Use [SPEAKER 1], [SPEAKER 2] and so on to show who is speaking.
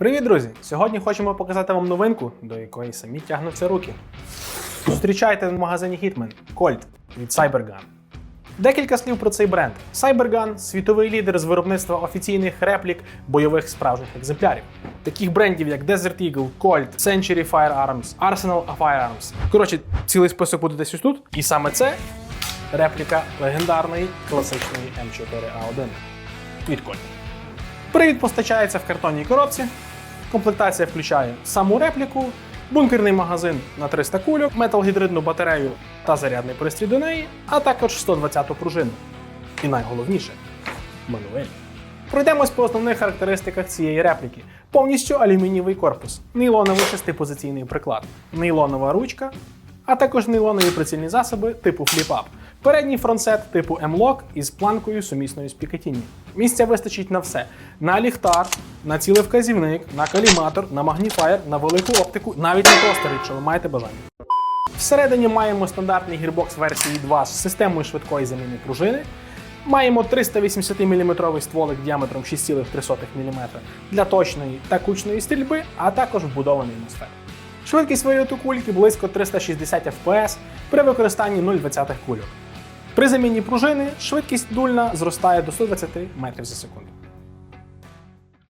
[SPEAKER 1] Привіт, друзі! Сьогодні хочемо показати вам новинку, до якої самі тягнуться руки. Зустрічайте в магазині Hitman Colt від Cybergun. Декілька слів про цей бренд. Cybergun – світовий лідер з виробництва офіційних реплік бойових справжніх екземплярів. Таких брендів, як Desert Eagle, Colt, Century Firearms, Arsenal Firearms. Коротше, цілий список буде десь ось тут. І саме це репліка легендарної класичної М4А1 від Colt. Привід постачається в картонній коробці. Комплектація включає саму репліку, бункерний магазин на 300 кульок, металгідридну батарею та зарядний пристрій до неї, а також 120-ту пружину. І найголовніше мануель. Пройдемось по основних характеристиках цієї репліки. Повністю алюмінієвий корпус, нейлоновий шестипозиційний приклад, нейлонова ручка, а також нейлонові прицільні засоби типу фліп-ап. Передній фронтсет типу M-Lock із планкою сумісною з Picatinny. Місця вистачить на все: на ліхтар, на цілевказівник, на каліматор, на магніфаєр, на велику оптику, навіть на тостер, якщо ви маєте бажання. Всередині маємо стандартний гірбокс версії 2 з системою швидкої заміни пружини. Маємо 380 мм стволик діаметром 6,3 мм для точної та кучної стрільби, а також вбудований атмосфер. Швидкість вильоту кульки близько 360 FPS при використанні 0,20 кульок. При заміні пружини швидкість дульна зростає до 120 метрів за секунду.